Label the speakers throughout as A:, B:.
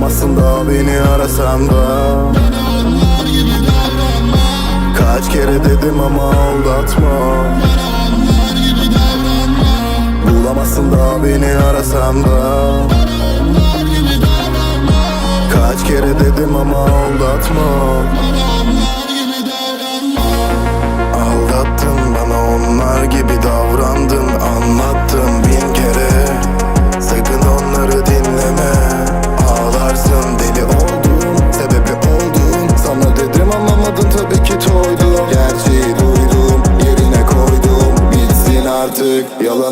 A: Bulamazsın da beni arasan da. Kaç kere dedim ama aldatma. Bulamazsın da beni arasan da. Kaç kere dedim ama aldatma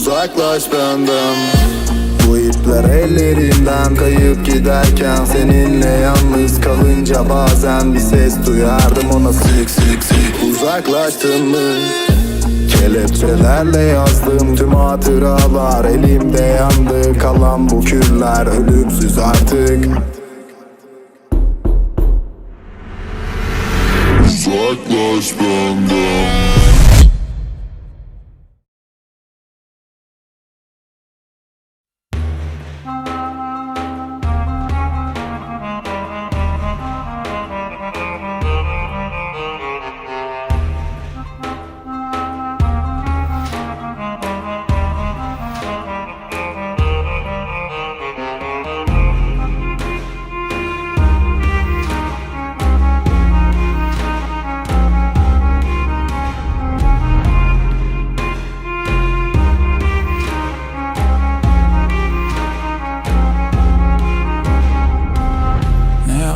A: Uzaklaş benden. Bu ipler ellerimden kayıp giderken Seninle yalnız kalınca bazen bir ses duyardım ona sık sık sık Uzaklaştın mı? Kelepçelerle yazdım tüm hatıralar. Elimde yandı kalan bu küller. Ölümsüz artık.
B: Uzaklaş benden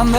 C: on the